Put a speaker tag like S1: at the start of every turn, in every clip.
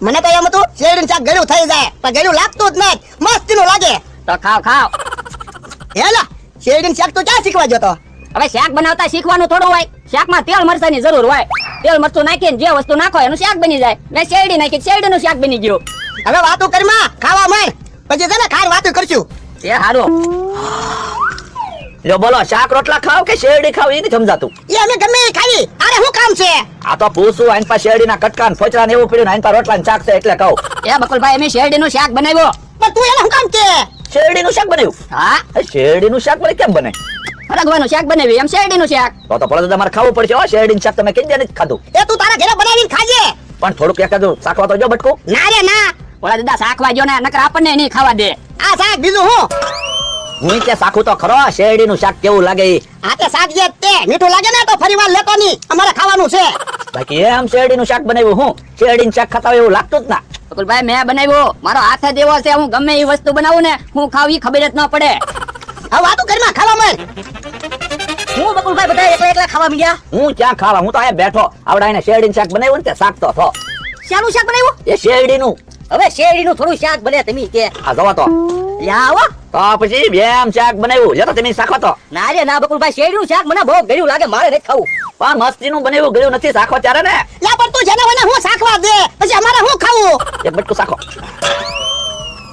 S1: મને તો એમ હતું શેરડીનું શાક ગળ્યું થઈ જાય પણ ગળ્યું લાગતું જ મસ્ત મસ્તીનું લાગે.
S2: તો ખાવ ખાવ.
S1: હેલા શેરડીનું શાક તો ક્યાં શીખવા જતો
S2: હવે શાક બનાવતા શીખવાનું થોડું હોય. શાકમાં તેલ મરચાની જરૂર હોય. તેલ મરચું નાખીને જે વસ્તુ નાખો એનું શાક બની જાય. મેં શેરડી નાખી શેરડીનું શાક બની ગયું.
S1: હવે વાતો કરીમાં ખાવા માંડ. પછી છે ને ખાર વાતો કરશું.
S2: એ હારું.
S3: જો બોલો શાક રોટલા ખાવ કે શેરડી ખાવ? એ નથી સમજાતું.
S1: એ અમે ગમે એ ખાવી. અરે શું કામ છે?
S3: આ તો પૂછું આઈન પા કટકા ને ફોચરા ને એવું પીડ્યું આઈન પા રોટલા ને શાક છે એટલે કહું.
S2: એ બકુલભાઈ અમે શેરડીનું શાક બનાવ્યો.
S1: પણ તું એને શું કામ કે
S3: શેરડીનું શાક બનાવ્યું?
S2: હા.
S3: શેરડી નું શાક મને કેમ બને?
S2: રગવાનું શાક બનાવ્યું. એમ શેરડીનું શાક.
S3: તો તો પડે તમારે ખાવું પડશે. હો શેરડીનું શાક તમે કેમ નથી ખાધું?
S1: એ તું તારા ઘરે બનાવીને ખાજે.
S3: પણ થોડુંક એકાદું શાકવા તો જો બટકું.
S1: ના રે ના.
S2: ઓલા દાદા શાકવા જો ને નકર આપણને નહીં ખાવા દે.
S1: આ શાક બીજું હું?
S3: હું કે સાખું તો ખરો શેરડીનું શાક કેવું લાગે
S1: આ તે શાક જે તે મીઠું લાગે ને તો ફરી વાર લેતો ની અમારે ખાવાનું છે.
S3: બાકી એમ શેરડીનું શાક બનાવ્યું હું? શેરડીનું શાક ખાતા એવું લાગતું જ ના.
S2: અકુલભાઈ મેં બનાવ્યો. મારો હાથ જ એવો છે હું ગમે એ વસ્તુ બનાવું ને હું ખાવ ઈ ખબર જ ન પડે.
S1: હવે વાતો કરમાં ખાવા માંડ
S2: હું બકુલભાઈ બધા એકલા એકલા ખાવા મળ્યા
S3: હું ક્યાં ખાવા? હું તો અહીંયા બેઠો. આવડાઈને શેરડી શાક બનાવ્યું ને તે શાક તો થો
S2: શાનું શાક બનાવ્યું?
S3: એ શેરડીનું.
S2: હવે શેરડી નું થોડું શાક બને તમે કે.
S3: આ જવા તો.
S2: લ્યા આવો
S3: તો પછી બેમ શાક બનાવ્યું. જતો તમે શાખો તો
S2: ના રે ના બકુલભાઈ શેરડીનું શાક મને બહુ ગળ્યું લાગે મારે નથી ખાવું.
S3: પણ મસ્તીનું બનાવ્યું ગળ્યું નથી શાખો ત્યારે ને.
S1: લે પણ તું જેને મને હું શાખવા દે પછી અમારે હું ખાવું?
S3: એક બટકું શાખો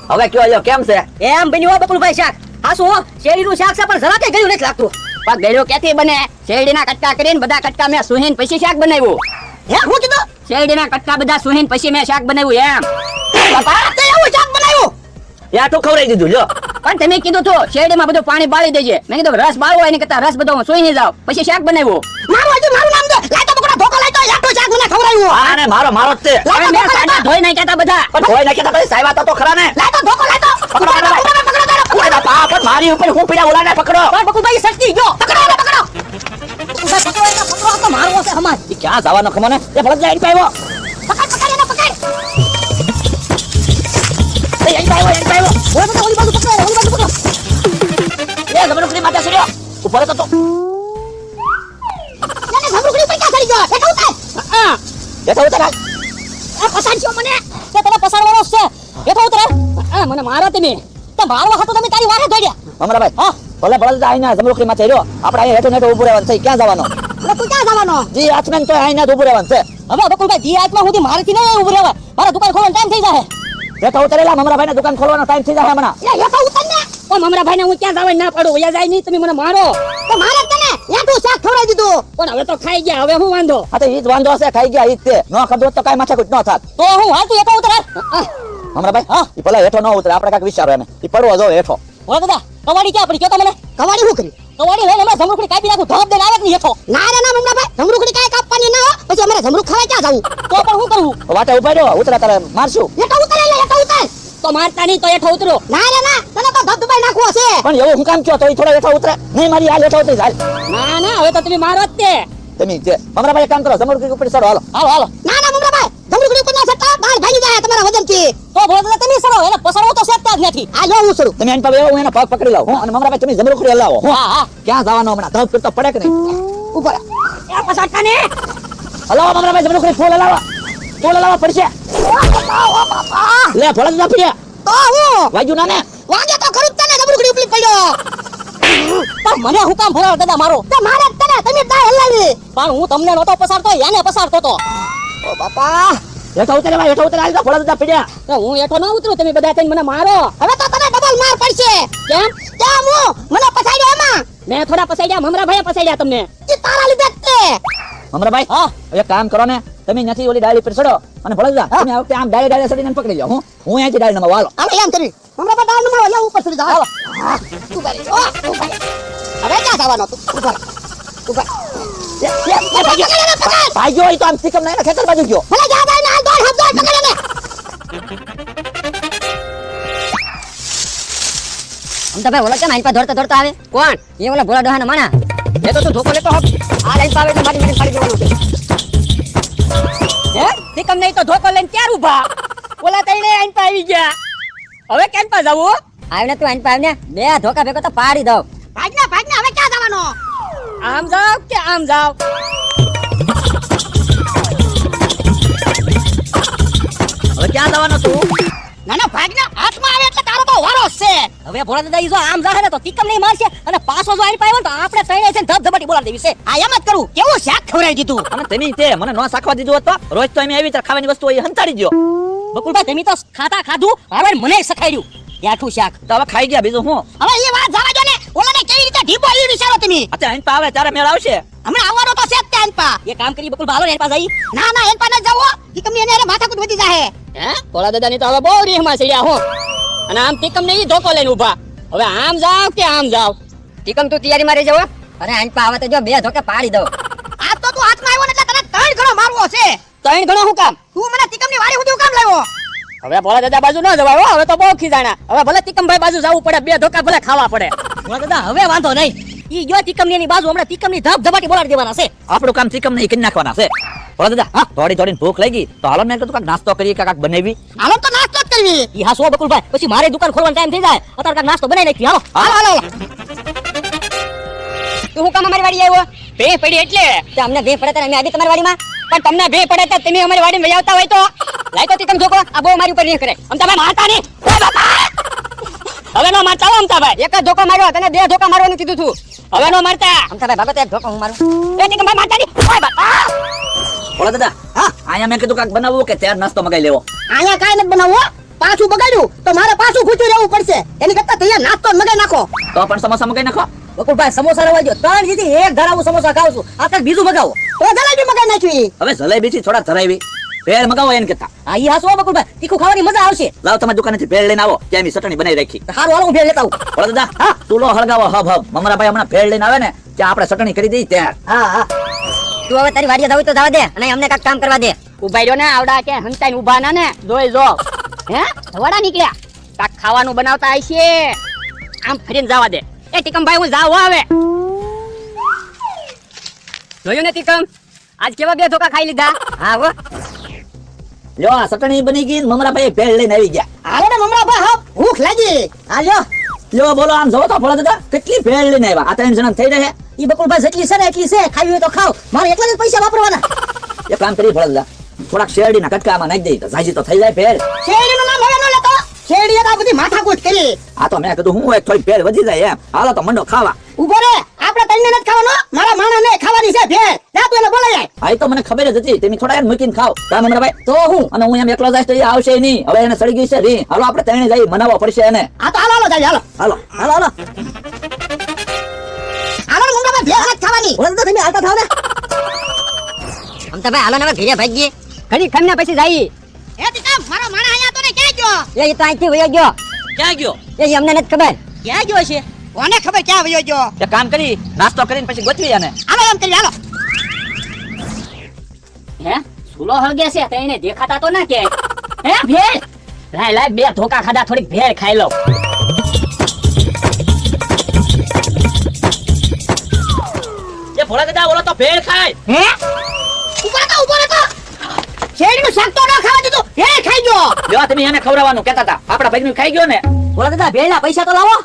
S3: હવે કયો જો કેમ છે?
S2: એમ બન્યું હો બકુલભાઈ શાક. આ શું હો? શેરડીનું શાક છે પણ જરા કે ગળ્યું નથી લાગતું. પણ ગળ્યું ક્યાંથી બને? શેરડીના કટકા કરીને બધા કટકા મેં સુહીન પછી શાક બનાવ્યું.
S1: હે હું કીધું?
S2: શેરડીના કટકા બધા સુહીન પછી મેં શાક બનાવ્યું એમ.
S1: બાપા તે એવું શાક બનાવ્યું.
S3: યાઠું ખવડાવી દીધું જો.
S2: પણ તમે કીધું તો શેરડીમાં બધું પાણી બાળી દેજે. મેં કીધું રસ બાળવો એની કરતા રસ બધો હું સુઈ જાવ પછી શાક બનાવ્યું.
S1: મારું હજુ મારું નામ દે. લાય તો પકડો ધોકો લાય તો શાક મને ખવડાવ્યું.
S3: હા ને મારો મારો જ તે.
S2: હવે મેં સાડા ધોઈ નાખ્યા તા બધા.
S3: પણ ધોઈ નાખ્યા તા પછી સાહેબ તો ખરા ને?
S1: લાય તો ધોકો લાય તો.
S3: પકડો પકડો પકડો. પકડો ઓય પણ મારી ઉપર હું પીડા ઓલાને પકડો.
S2: પણ બકુલભાઈ સટકી ગયો
S1: પકડો પકડો.
S2: પકડો પકડો તો મારવો છે હમાર
S3: ક્યાં જવાનો ખમો ને એ ભરત લાઈન પાયો હતો તો
S1: એને ગયો?
S2: હા
S3: બેઠો ઉતર
S2: મને. તને પસાડવાનો છે. બેઠો ઉતરે આ મને મારો તમે. તો મારવા હતો તમે તારી વારે દોડ્યા.
S3: અમરાભાઈ હા. ભલે ભલે તો આઈને જમરૂખડી માથે રહ્યો આપણે અહીંયા હેઠો નેઠો ઉભું રહેવાનું છે. ક્યાં જવાનો?
S1: એટલે તું ક્યાં જવાનો?
S3: જી આચમેન તો જ ઉભું રહેવાનું છે.
S2: હવે બકુલભાઈ જી આત્મા સુધી મારેથી નહીં ઉભું રહેવાય. મારા દુકાન ખોલવાનો ટાઈમ થઈ જાય
S3: બેઠા ઉતરેલા મમરાભાઈ ને દુકાન ખોલવાનો ટાઈમ થઈ જાય હમણાં.
S1: ઉતર.
S2: ઓ મમરા ભાઈને હું ક્યાં જવાય ના પાડું વયા જાય નહીં તમે મને મારો.
S1: તો મારે તને યાટું શાક ખવડાવી દીધું.
S2: પણ હવે તો ખાઈ ગયા હવે હું વાંધો?
S3: આ તો ઈ જ વાંધો હશે ખાઈ ગયા ઈ જ તે. ન ખાધો તો કાઈ માથા કુટ ન થાત.
S2: તો હું હાલતું એકો ઉતરે
S3: મમરાભાઈ હા ઈ પેલા હેઠો ન ઉતરે આપણે કાક વિચારો એને. ઈ પડવો જો હેઠો.
S2: ઓ દાદા કવાડી ક્યાં પડી? કયો તો મને.
S1: કવાડી હું કરી?
S2: કવાડી લઈને હમણાં જમરૂખડી કાપી નાખું ધોબ દઈને આવે નહીં હેઠો.
S1: ના રે ના મમરાભાઈ જમરૂખડી કાઈ કાપવાની ના હો પછી અમારે જમરૂખ ખાવા ક્યાં જવું?
S2: તો પણ હું કરવું
S3: વાટે ઊભા રહ્યો ઉતરે તારે મારશું.
S1: હેઠો ઉતરે હેઠો ઉતર.
S2: તો મારતા નહીં તો હેઠો ઉતરો
S1: ના રે ના ધબધબાઈ નાખવો છે.
S3: પણ એવું હું કામ કયો તો થોડો હેઠો ઉતરે. નહીં મારી હાલ હેઠો ઉતરી હાલ
S2: ના ના હવે તો તમે મારો જ તે
S3: તમે જે મમરાભાઈ કામ કરો જમરૂખડી ઉપર સરો હાલો.
S2: હાલો હાલો.
S1: ના ના મમરાભાઈ જમરૂખડી ઉપર ના સટ્ટા બાળ ભાગી જાય તમારા વજનથી.
S2: તો ભોળા તમે સરો એને પસરો તો સેટતા જ નથી
S1: આ લો હું સરું
S3: તમે એન પાસે હું એનો પગ પકડી હું. અને મમરાભાઈ તમે જમરૂખડી હલાવો હા.
S2: હા
S3: ક્યાં જવાનો હમણાં? ધબ કરતો પડે કે નહીં?
S1: ઉપર
S2: એ પસાડતા ને
S3: હલાવો મમરાભાઈ જમરૂખડી ફૂલ હલાવો. ફૂલ હલાવો પડશે. લે ભોળા દાદા પીડ્યા
S1: તો હું?
S3: વાજુ ના ને?
S1: પડ્યો
S2: પણ મને હું કામ ભરાવ દાદા મારો.
S1: તો મારે તને તમે તાય હલાવી.
S2: પણ હું તમને નતો પસારતો એને પસારતો તો.
S1: ઓ બાપા!
S3: હેઠો ઉતરે ભાઈ હેઠો ઉતરે હાલ તો ભોળા દાદા પીડ્યા.
S2: તો હું હેઠો ન ઉતરું તમે બધા થઈને મને મારો.
S1: હવે તો તને ડબલ માર પડશે.
S2: કેમ?
S1: કેમ હું? મને પસાડ્યો એમાં.
S2: મેં થોડા પસાડ્યા મમરા ભાઈ પસાડ્યા તમને.
S1: એ તારા લીધે તે.
S3: મમરા
S2: ભાઈ
S3: હા એક કામ કરો ને તમે નથી ઓલી ડાળી પર ચડો અને ભોળા દાદા તમે આ વખતે આમ ડાળી ડાળી ચડીને પકડી લો હું હું અહીંયાથી ડાળી નમા વાલો
S1: આમ એમ કરી હમણાં ડાળ નમાવો લે ઉપર સુધી જાવ ઊભા રહી ઓ ઊભા રહી અરે ક્યાં જવાનો તું? ઊભા પકડ.
S3: ભાગ્યો હોય તો આમ સિકમ નહીં ખેતર બાજુ ગયો.
S1: ભલે જા ભાઈ ને દોડ હબ દોડ પકડે
S2: આમ તો ભાઈ ઓલા કેમ આઈન પા દોડતા દોડતા આવે? કોણ? એ ઓલા ભોળા ડોહાના માણા. એ તો તું ધોકો લેતો હબ આ લાઈન પાવે તો મારી મારી ફાડી દેવાનું છે. હે? સિકમ નહીં તો ધોકો લઈને ક્યાં ઊભા ઓલા તઈને આઈન પા આવી ગયા. હવે કેમ પા જવું? આવ ને તું આઈન પા આવ ને બે ધોકા ભેગો તો પાડી દઉં.
S1: ભાગના ભાગના હવે ક્યાં જવાનો?
S2: આમ જાવ કે આમ જાવ હવે
S3: જવાનો તું?
S1: ના ના ભાગના હાથમાં છે.
S2: હવે ભોળા દાદા ઈ જો આમ જાહે ને તો તિકમ નહીં મારશે અને પાછો જો આઈને પાયો તો આપણે ત્રણે છે ધબ ધબટી બોલાવી દેવી છે.
S1: આ એમ જ કરું. કેવું શાક ખવરાઈ દીધું?
S3: અને તમે તે મને નો શાકવા દીધું હોત તો? રોજ તો એમ આવી તર ખાવાની વસ્તુ એ હંતાડી દ્યો.
S2: બકુલભાઈ તમે તો ખાતા ખાધું હવે મને સખાડ્યું યાઠું શાક.
S3: તો હવે ખાઈ ગયા બીજું હું
S1: હવે એ વાત જવા દો ને. ઓલાને કેવી રીતે ઢીબો એ વિચારો તમે?
S3: અત્યારે આઈને પાવે ત્યારે મેળ આવશે.
S1: હમણાં આવવાનો તો છે જ ત્યાં પા
S2: એ કામ કરી બકુલભાઈ ભાલો ને પાસે જઈ.
S1: ના ના એન પાસે જાવો. ઈ કમી એને એને માથાકૂટ વધી જાહે.
S2: હે? ભોળા દાદા ની તો હવે બહુ રીહમાં ચડ્યા હો. અને આમ ટીકમ ને ઈ ધોકો લઈને ઊભા. હવે આમ જાવ કે આમ જાવ? ટીકમ તું તૈયારી મારી જવો? અરે આઈને પા આવે તો જો બે ધોકે પાડી દઉં.
S1: આ તો તું હાથમાં આવ્યો ને એટલે તને ત્રણ ઘણો મારવો છે.
S2: ત્રણ ઘણો હું કામ?
S1: તું મને તિકમની વાડી સુધી હું કામ લાવ્યો?
S2: હવે ભોળા દાદા બાજુ ન જવાય હો હવે તો બહુ ખીજાણા. હવે ભલે તિકમભાઈ બાજુ જવું પડે બે ધોકા ભલે ખાવા પડે. ભોળા દાદા હવે વાંધો નહીં. ઈ જો તિકમની એની બાજુ હમણાં તિકમની ધબ ધબાટી બોલાડી દેવાના છે.
S3: આપણું કામ ચીકમ નહીં કરી નાખવાના છે. ભોળા દાદા હા થોડી થોડી ભૂખ લાગી તો હાલો મેં કીધું કાક નાસ્તો કરીએ કાક બનાવી.
S1: હાલો તો નાસ્તો કરવી?
S2: ઈ હા સો બકુલભાઈ પછી મારે દુકાન ખોલવાનો ટાઈમ થઈ જાય. અત્યારે કાંઈક નાસ્તો બનાવી નાખી. હાલો.
S1: હાલો હાલો.
S2: તું હું કામ અમારી વાડી આવ્યો? ભે પડી એટલે. તે અમને ભે પડે ત્યારે અમે આવી તમારી વાડીમાં? પણ તમને ભે પડે તો તમે અમારી વાડીમાં વહી આવતા હોય તો. લાયકો તમે જોકો. આ બહુ મારી ઉપર નહીં કરે. અમતાભાઈ મારતા નહીં. હવે નો મારતા હો અમતાભાઈ. એક જ ધોકો માર્યો તને બે ધોકા મારવાનું કીધું તું. હવે નો મારતા. અમતાભાઈ ભાગો તો એક ધોકો હું મારું. એ તીકમભાઈ મારતા નહીં. ઓય બાપા!
S3: ઓલા દાદા હા આયા મેં કીધું કાક બનાવવું કે ત્યાર નાસ્તો મગાઈ લેવો?
S1: આયા કાઈ નથી બનાવવું. પાછું બગાડ્યું તો મારે પાછું ખૂંચી રહેવું પડશે. એની કરતા તૈયાર નાસ્તો મગાઈ નાખો.
S3: તો પણ સમોસા મગાઈ નાખો.
S2: બકુલભાઈ સમોસા રવા દો ત્રણ જીતી એક ધરાવું સમોસા ખાવ છું. આ કાંઈક બીજું મગાવો.
S1: તો જલેબી મગાઈ નાખી
S3: હવે જલેબી થી થોડા ધરાવી ભેળ મગાવો એને કેતા
S2: હા ઈ હાસો બકુલભાઈ તીખું ખાવાની મજા આવશે.
S3: લાવ તમારી દુકાનેથી ભેળ લઈને આવો. ત્યાં એની ચટણી બનાવી રાખી.
S2: હારું હાલો હું ભેળ લેતા આવું.
S3: ઓળા દાદા હા. ચૂલો હળગાવો હબ હબ. મમરાભાઈ હમણાં ભેળ લઈને આવે ને ત્યાં આપણે ચટણી કરી દઈ ત્યાં.
S2: હા હા. તું હવે તારી વાડીએ જાવ તો જવા દે અને અમને કાક કામ કરવા દે. ઊભા રહ્યો ને આવડા કે હંતાઈ ઊભા ના ને જોઈ જો હે? વડા નીકળ્યા. કાક ખાવાનું બનાવતા આઈ આમ ફરીને જવા દે. એ ટીકમભાઈ હું જાવ આવે જોયું ને ટીકમ? આજ કેવા બે ધોકા ખાઈ લીધા? હા હો.
S3: લ્યો આ ચટણી બની ગઈ મમરા ભાઈ ભેળ લઈને આવી ગયા.
S1: હાલો ને મમરા હા. ભૂખ લાગી. આ
S3: લ્યો. બોલો આમ જોવો તો ભોળા દાદા કેટલી ભેળ લઈને આવ્યા? આ ત્રણ જણા થઈ રહે.
S2: ઈ બકુલભાઈ જેટલી છે ને એટલી છે. ખાવી હોય તો ખાવ. મારે એટલા જ પૈસા વાપરવાના.
S3: એક કામ કરી ફળ દાદા. થોડાક શેરડીના કટકામાં નાખી દઈ તો જાજી તો થઈ જાય ભેળ
S1: શેરડીનું નામ હવે ન લેતો. શેરડીએ તો આ બધી માથાકૂટ કરી.
S3: આ તો મેં કીધું હું એક થોડી ફેર વધી જાય એમ. હાલો તો મંડો ખાવા.
S1: ઊભો રે. આપણે તઈને નથી ખાવાનો. મારા માણા ને ખાવાની છે ફેર. જા તું એને બોલાય
S3: આ ઈ તો મને ખબર જ હતી. તમે થોડા એમ મૂકીને ખાવ. તા મમરાભાઈ તો હું? અને હું એમ એકલો જાય તો એ આવશે નહીં. હવે એને સડી ગઈ છે રી. હાલો આપણે ત્રણે જઈ મનાવવા પડશે એને.
S1: આ તો હાલો હાલો જાય હાલો.
S3: હાલો હાલો હાલો.
S1: હાલો ને ભાઈ ફેર ખાવાની.
S2: બોલ તો તમે હાલતા થાવ ને. આમ તો ભાઈ હાલો ને ઘરે ભાગીએ. ઘડી ખમને પછી જઈએ
S1: એ ટીકમ મારો માણા અહીંયા તો ને ક્યાં ગયો?
S2: એ તો અહીંથી વયો ગયો.
S3: ક્યાં ગયો?
S2: એ ઈ અમને નથી ખબર.
S1: ક્યાં ગયો છે? કોને ખબર ક્યાં વયો ગયો?
S3: એ કામ કરી નાસ્તો કરીને પછી ગોતવી આને.
S1: હાલો એમ કરી હાલો.
S2: હે? સુલો હળગે છે તો એને દેખાતા તો ના કે હે? ભેળ? લાય લાય બે ધોકા ખાધા થોડીક ભેળ ખાઈ લો.
S3: એ ભોળા દાદા બોલો તો ભેળ ખાય.
S1: હે? ઉપર તો ઉપર તો. શેરડીનું શાક તો ન ખાવા દીધું. ભેળ ખાઈ ગયો.
S3: લેવા તમે એને ખવડાવવાનું કહેતા હતા. આપણા ભાઈ ખાઈ ગયો ને.
S2: બોલા દાદા ભેળના પૈસા તો લાવો.